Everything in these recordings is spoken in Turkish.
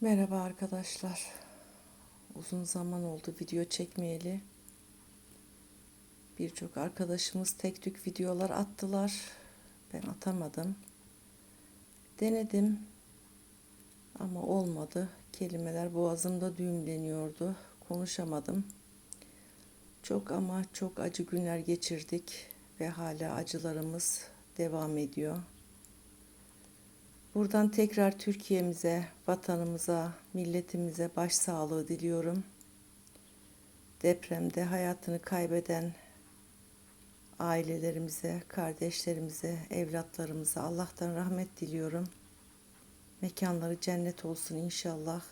Merhaba arkadaşlar. Uzun zaman oldu video çekmeyeli. Birçok arkadaşımız tek tük videolar attılar. Ben atamadım. Denedim ama olmadı. Kelimeler boğazımda düğümleniyordu. Konuşamadım. Çok ama çok acı günler geçirdik ve hala acılarımız devam ediyor. Buradan tekrar Türkiye'mize, vatanımıza, milletimize başsağlığı diliyorum. Depremde hayatını kaybeden ailelerimize, kardeşlerimize, evlatlarımıza Allah'tan rahmet diliyorum. Mekanları cennet olsun inşallah.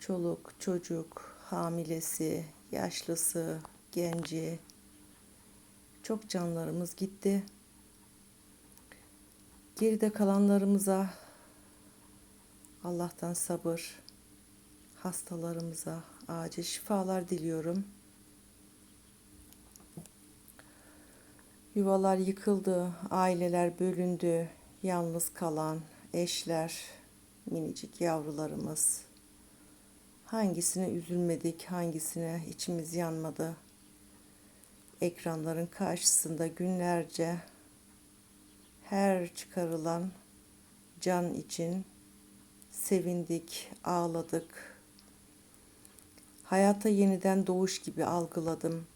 Çoluk, çocuk, hamilesi, yaşlısı, genci çok canlarımız gitti. Geride kalanlarımıza Allah'tan sabır, hastalarımıza acil şifalar diliyorum. Yuvalar yıkıldı, aileler bölündü, yalnız kalan eşler, minicik yavrularımız. Hangisine üzülmedik, hangisine içimiz yanmadı. Ekranların karşısında günlerce her çıkarılan can için sevindik, ağladık. Hayata yeniden doğuş gibi algıladım.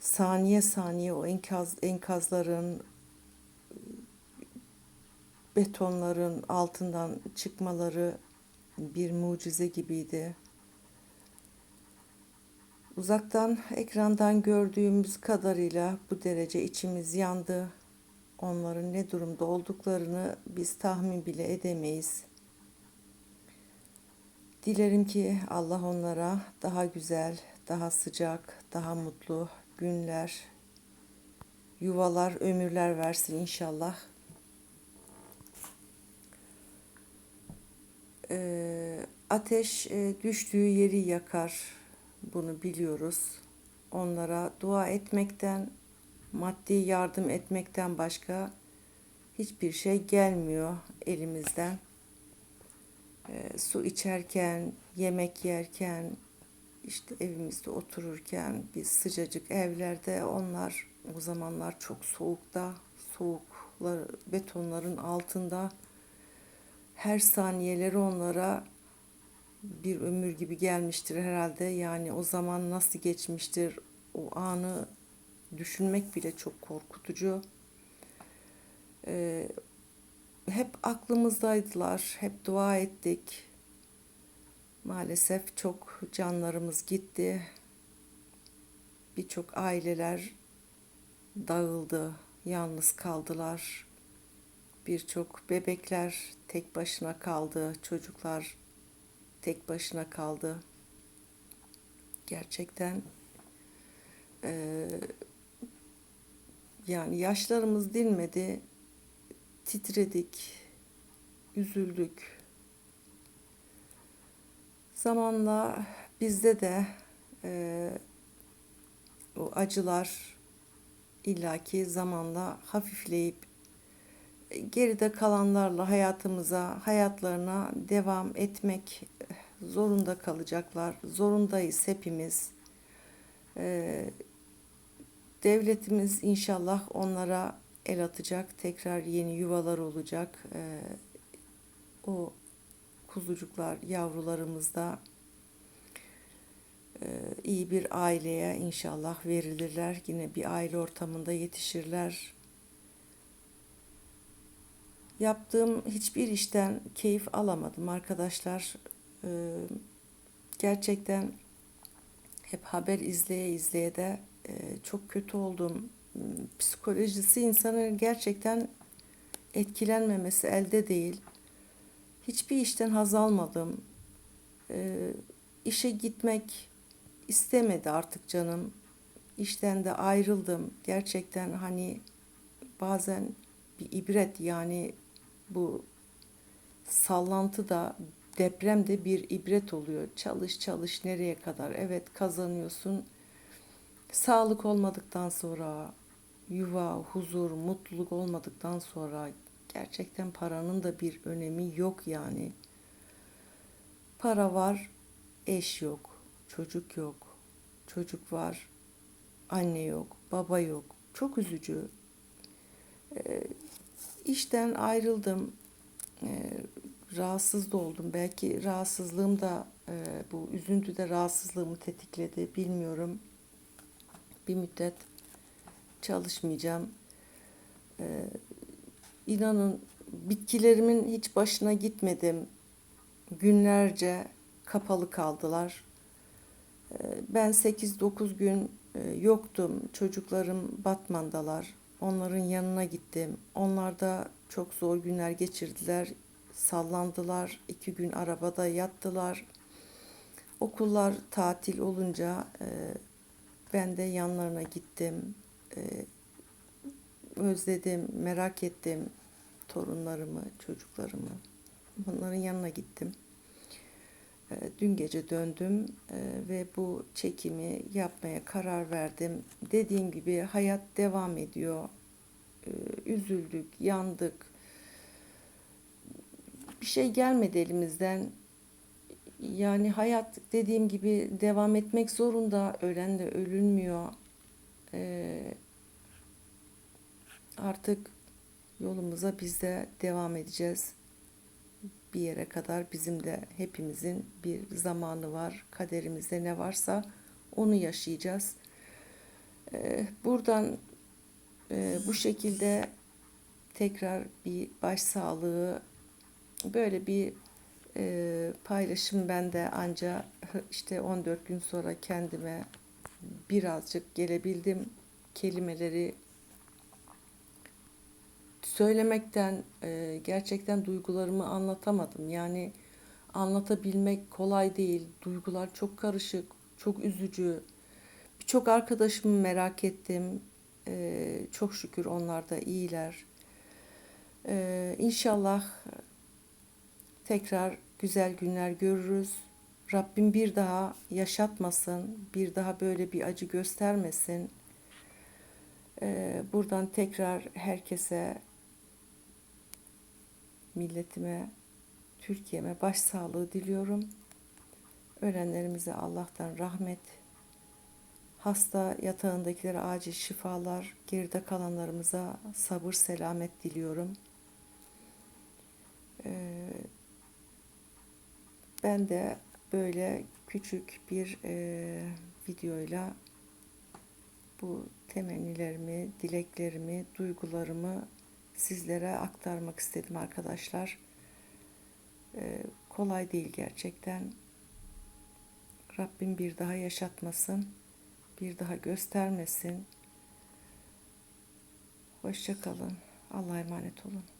Saniye saniye o enkaz enkazların betonların altından çıkmaları bir mucize gibiydi. Uzaktan ekrandan gördüğümüz kadarıyla bu derece içimiz yandı onların ne durumda olduklarını biz tahmin bile edemeyiz. Dilerim ki Allah onlara daha güzel, daha sıcak, daha mutlu günler, yuvalar, ömürler versin inşallah. Ee, ateş e, düştüğü yeri yakar. Bunu biliyoruz. Onlara dua etmekten, maddi yardım etmekten başka hiçbir şey gelmiyor elimizden. E, su içerken, yemek yerken, işte evimizde otururken biz sıcacık evlerde onlar o zamanlar çok soğukta, soğuklar betonların altında her saniyeleri onlara bir ömür gibi gelmiştir herhalde. Yani o zaman nasıl geçmiştir o anı düşünmek bile çok korkutucu. Ee, hep aklımızdaydılar, hep dua ettik. Maalesef çok canlarımız gitti. Birçok aileler dağıldı, yalnız kaldılar. Birçok bebekler tek başına kaldı, çocuklar tek başına kaldı. Gerçekten e, yani yaşlarımız dinmedi, titredik, üzüldük. Zamanla bizde de e, o acılar illaki zamanla hafifleyip geride kalanlarla hayatımıza, hayatlarına devam etmek zorunda kalacaklar. Zorundayız hepimiz. Ee, Devletimiz inşallah onlara el atacak. Tekrar yeni yuvalar olacak. Ee, o kuzucuklar, yavrularımız da e, iyi bir aileye inşallah verilirler. Yine bir aile ortamında yetişirler. Yaptığım hiçbir işten keyif alamadım arkadaşlar. Ee, gerçekten hep haber izleye izleye de çok kötü oldum. Psikolojisi insanın gerçekten etkilenmemesi elde değil. Hiçbir işten haz almadım. E, işe gitmek istemedi artık canım. İşten de ayrıldım. Gerçekten hani bazen bir ibret yani bu sallantı da deprem de bir ibret oluyor. Çalış çalış nereye kadar? Evet kazanıyorsun Sağlık olmadıktan sonra, yuva, huzur, mutluluk olmadıktan sonra gerçekten paranın da bir önemi yok yani. Para var, eş yok, çocuk yok. Çocuk var, anne yok, baba yok. Çok üzücü. Ee, işten ayrıldım. Ee, rahatsız da oldum. Belki rahatsızlığım da e, bu üzüntü de rahatsızlığımı tetikledi. Bilmiyorum. Bir müddet çalışmayacağım. Ee, inanın bitkilerimin hiç başına gitmedim. Günlerce kapalı kaldılar. Ee, ben 8-9 gün e, yoktum. Çocuklarım Batman'dalar. Onların yanına gittim. Onlar da çok zor günler geçirdiler. Sallandılar. İki gün arabada yattılar. Okullar tatil olunca e, ben de yanlarına gittim. E, özledim, merak ettim torunlarımı, çocuklarımı. Onların yanına gittim. E, Dün gece döndüm e, ve bu çekimi yapmaya karar verdim. Dediğim gibi hayat devam ediyor. Üzüldük, yandık. Bir şey gelmedi elimizden. Yani hayat dediğim gibi devam etmek zorunda. Ölen de ölünmüyor. E, Artık yolumuza biz de devam edeceğiz bir yere kadar bizim de hepimizin bir zamanı var. Kaderimizde ne varsa onu yaşayacağız. Ee, buradan e, bu şekilde tekrar bir başsağlığı böyle bir e, paylaşım ben de anca işte 14 gün sonra kendime birazcık gelebildim. Kelimeleri söylemekten e, gerçekten duygularımı anlatamadım. Yani anlatabilmek kolay değil. Duygular çok karışık, çok üzücü. Birçok arkadaşımı merak ettim. E, çok şükür onlar da iyiler. E, inşallah tekrar güzel günler görürüz. Rabbim bir daha yaşatmasın, bir daha böyle bir acı göstermesin. E, buradan tekrar herkese milletime, Türkiye'me başsağlığı diliyorum. Ölenlerimize Allah'tan rahmet, hasta yatağındakilere acil şifalar, geride kalanlarımıza sabır, selamet diliyorum. Ee, ben de böyle küçük bir e, videoyla bu temennilerimi, dileklerimi, duygularımı sizlere aktarmak istedim arkadaşlar. Ee, kolay değil gerçekten. Rabbim bir daha yaşatmasın, bir daha göstermesin. Hoşça kalın. Allah'a emanet olun.